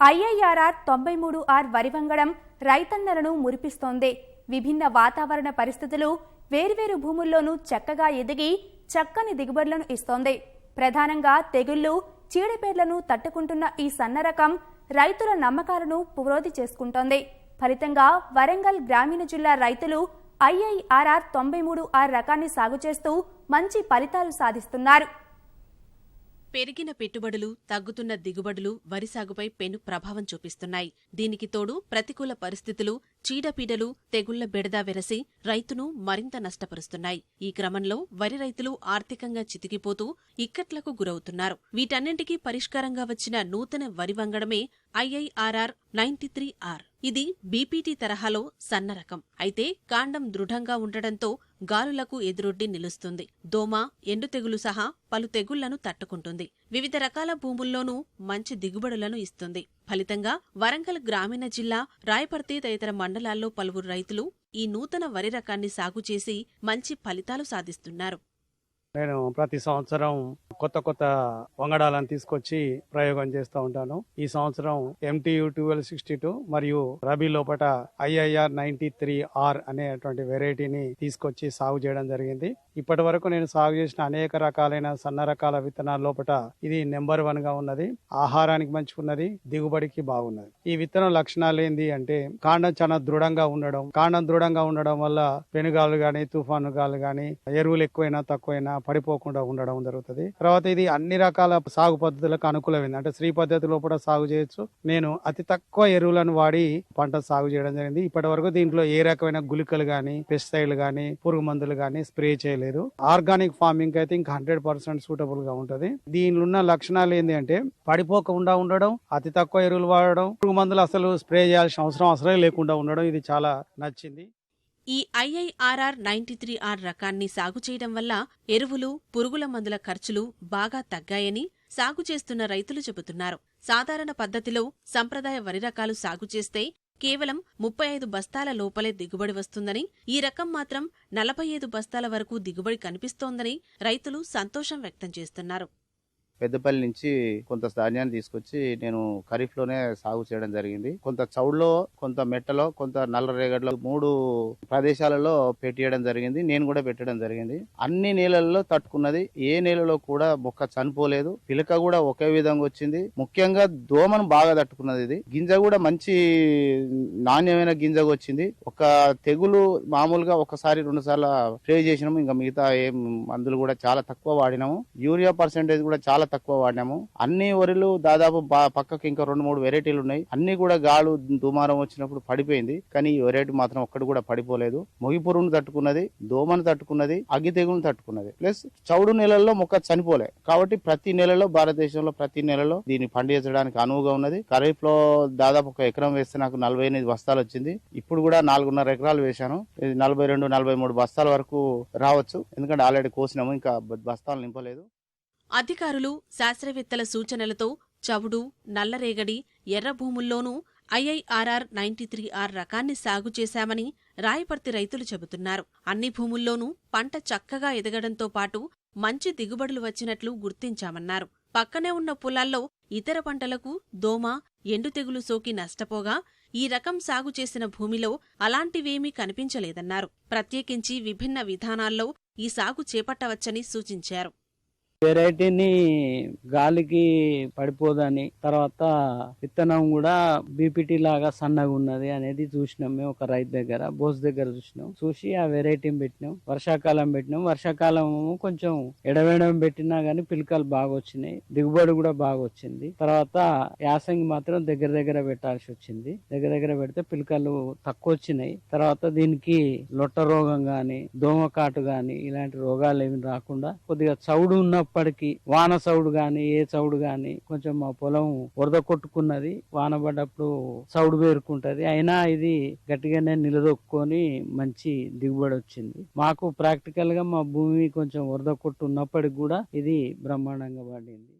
IIRR తొంభై మూడు are వరి వంగడం రైతన్నలను మురిపిస్తోంది. విభిన్న వాతావరణ పరిస్థితులు వేర్వేరు భూముల్లోనూ చక్కగా ఎదిగి చక్కని దిగుబడులను ఇస్తోంది. ప్రధానంగా తెగుళ్ళు చీడపేర్లను తట్టుకుంటున్న ఈ సన్న రకం రైతుల నమ్మకాలను పురోధి చేసుకుంటోంది. ఫలితంగా వరంగల్ గ్రామీణ జిల్లా రైతులు ఐఐఆర్ఆర్ తొంభై మూడు ఆర్ రకాన్ని సాగు చేస్తూ మంచి ఫలితాలు సాధిస్తున్నారు. పెరిగిన పెట్టుబడులు తగ్గుతున్న దిగుబడులు వరి సాగుపై పెను ప్రభావం చూపిస్తున్నాయి. దీనికి తోడు ప్రతికూల పరిస్థితులు చీడపీడలు తెగుళ్ళ బెడద వెరసి రైతును మరింత నష్టపరుస్తున్నాయి. ఈ క్రమంలో వరి రైతులు ఆర్థికంగా చితికిపోతూ ఇక్కట్లకు గురవుతున్నారు. వీటన్నింటికీ పరిష్కారంగా వచ్చిన నూతన వరి వంగడమే ఐఐఆర్ఆర్ నైన్టీ త్రీ ఆర్. ఇది బీపీటీ తరహాలో సన్న రకం. అయితే కాండం దృఢంగా ఉండడంతో గాలులకు ఎదురొడ్డి నిలుస్తుంది. దోమ ఎండు తెగులు సహా పలు తెగుళ్ళను తట్టుకుంటుంది. వివిధ రకాల భూముల్లోనూ మంచి దిగుబడులను ఇస్తుంది. ఫలితంగా వరంగల్ గ్రామీణ జిల్లా రాయపర్తి తదితర మండలాల్లో పలువురు రైతులు ఈ నూతన వరి రకాన్ని సాగు చేసి మంచి ఫలితాలు సాధిస్తున్నారు. నేను ప్రతి సంవత్సరం కొత్త కొత్త వంగడాలను తీసుకొచ్చి ప్రయోగం చేస్తూ ఉంటాను. ఈ సంవత్సరం ఎంటీయు ట్వెల్వ్ సిక్స్టీ టూ మరియు రబీ లోపట ఐఐఆర్ నైన్టీ త్రీ ఆర్ అనేటువంటి వెరైటీని తీసుకొచ్చి సాగు చేయడం జరిగింది. ఇప్పటి వరకు నేను సాగు చేసిన అనేక రకాలైన సన్న రకాల విత్తనాల లోపట ఇది నెంబర్ వన్గా ఉన్నది. ఆహారానికి మంచిగున్నది దిగుబడికి బాగున్నది. ఈ విత్తనం లక్షణాలు ఏంది అంటే కాండం చాలా దృఢంగా ఉండడం. కాండం దృఢంగా ఉండడం వల్ల పెనుగాలు గాని తుఫాను గాలు గాని ఎరువులు ఎక్కువైనా తక్కువైనా పడిపోకుండా ఉండడం జరుగుతుంది. తర్వాత ఇది అన్ని రకాల సాగు పద్ధతులకు అనుకూలమైంది. అంటే శ్రీ పద్ధతిలో కూడా సాగు చేయొచ్చు. నేను అతి తక్కువ ఎరువులను వాడి పంట సాగు చేయడం జరిగింది. ఇప్పటి వరకు దీంట్లో ఏ రకమైన గుళికలు గాని పెస్టిసైడ్లు గాని పురుగు మందులు గాని స్ప్రే చేయలేదు. ఆర్గానిక్ ఫార్మింగ్ అయితే ఇంకా హండ్రెడ్ పర్సెంట్ సూటబుల్గా ఉంటది. దీనిలో ఉన్న లక్షణాలు ఏంటి అంటే పడిపోకుండా ఉండడం అతి తక్కువ ఎరువులు వాడడం పురుగు మందులు అసలు స్ప్రే చేయాల్సిన అవసరం అసలే లేకుండా ఉండడం ఇది చాలా నచ్చింది. ఈ ఐఐఆర్ఆర్ నైన్టీ త్రీ ఆర్ రకాన్ని సాగు చేయడం వల్ల ఎరువులు పురుగుల మందుల ఖర్చులు బాగా తగ్గాయని సాగు చేస్తున్న రైతులు చెబుతున్నారు. సాధారణ పద్ధతిలో సంప్రదాయ వరి రకాలు సాగు చేస్తే కేవలం ముప్పై ఐదు బస్తాల లోపలే దిగుబడి వస్తుందని ఈ రకం మాత్రం నలభై ఐదు బస్తాల వరకు దిగుబడి కనిపిస్తోందని రైతులు సంతోషం వ్యక్తం చేస్తున్నారు. పెద్దపల్లి నుంచి కొంత ధాన్యాన్ని తీసుకొచ్చి నేను ఖరీఫ్లోనే సాగు చేయడం జరిగింది. కొంత చౌడులో కొంత మెట్టలో కొంత నల్ల రేగడ్లో మూడు ప్రదేశాలలో పెట్టేయడం జరిగింది. నేను కూడా పెట్టడం జరిగింది. అన్ని నేలల్లో తట్టుకున్నది. ఏ నేలలో కూడా మొక్క చనిపోలేదు. పిలక కూడా ఒకే విధంగా వచ్చింది. ముఖ్యంగా దోమను బాగా తట్టుకున్నది ఇది. గింజ కూడా మంచి నాణ్యమైన గింజగా వచ్చింది. ఒక తెగులు మామూలుగా ఒకసారి రెండు సార్లు స్ప్రే చేసినాము. ఇంకా మిగతా ఏం మందులు కూడా చాలా తక్కువ వాడినాము. యూరియా పర్సెంటేజ్ కూడా చాలా తక్కువ వాడినాము. అన్ని వరిలు దాదాపు పక్కకి ఇంకా రెండు మూడు వెరైటీలు ఉన్నాయి. అన్ని కూడా గాలు దుమారం వచ్చినప్పుడు పడిపోయింది. కానీ ఈ వెరైటీ మాత్రం ఒక్కటి కూడా పడిపోలేదు. మొగి పురుగును తట్టుకున్నది దోమను తట్టుకున్నది అగ్గి తెగులను తట్టుకున్నది. ప్లస్ చౌడు నెలల్లో మొక్క చనిపోలే. కాబట్టి ప్రతి నెలలో భారతదేశంలో ప్రతి నెలలో దీన్ని పండించడానికి అనువుగా ఉన్నది. ఖరీఫ్లో దాదాపు ఒక ఎకరం వేస్తే నాకు నలభై ఎనిమిది బస్తాలు వచ్చింది. ఇప్పుడు కూడా నాలుగున్నర ఎకరాలు వేశాను. ఇది నలభై రెండు నలభై మూడు బస్తాల వరకు రావచ్చు. ఎందుకంటే ఆల్రెడీ కోసినాము ఇంకా బస్తాలు నింపలేదు. అధికారులు శాస్త్రవేత్తల సూచనలతో చవుడు నల్లరేగడి ఎర్రభూముల్లోనూ ఐఐఆర్ఆర్ నైన్టీ త్రీ ఆర్ రకాన్ని సాగు చేశామని రాయపర్తి రైతులు చెబుతున్నారు. అన్ని భూముల్లోనూ పంట చక్కగా ఎదగడంతో పాటు మంచి దిగుబడులు వచ్చినట్లు గుర్తించామన్నారు. పక్కనే ఉన్న పొలాల్లో ఇతర పంటలకు దోమ ఎండు తెగులు సోకి నష్టపోగా ఈ రకం సాగు చేసిన భూమిలో అలాంటివేమీ కనిపించలేదన్నారు. ప్రత్యేకించి విభిన్న విధానాల్లో ఈ సాగు చేపట్టవచ్చని సూచించారు. వెరైటీని గాలికి పడిపోదని తర్వాత విత్తనం కూడా బీపీటీ లాగా సన్నగా ఉన్నది అనేది చూసినాం మేము ఒక రైతు దగ్గర బోస్ దగ్గర చూసినాం. చూసి ఆ వెరైటీని పెట్టినాం. వర్షాకాలం పెట్టినాం. వర్షాకాలం కొంచెం ఎడవేయడం పెట్టినా గానీ పిలకలు బాగా వచ్చినాయి. దిగుబడి కూడా బాగా వచ్చింది. తర్వాత యాసంగి మాత్రం దగ్గర దగ్గర పెట్టాల్సి వచ్చింది. దగ్గర దగ్గర పెడితే పిలకలు తక్కువ వచ్చినాయి. తర్వాత దీనికి లొట్ట రోగం గాని దోమకాటు గాని ఇలాంటి రోగాలు ఏమి రాకుండా కొద్దిగా చౌడు ఉన్న ఉన్నప్పటికీ వాన చౌడు గాని ఏ చౌడు గాని కొంచెం మా పొలం వరద కొట్టుకున్నది. వాన పడ్డప్పుడు చౌడు పేరుకుంటది. అయినా ఇది గట్టిగానే నిలదొక్కుని మంచి దిగుబడి వచ్చింది. మాకు ప్రాక్టికల్గా మా భూమి కొంచెం వరద కొట్టు ఉన్నప్పటికి కూడా ఇది బ్రహ్మాండంగా పడింది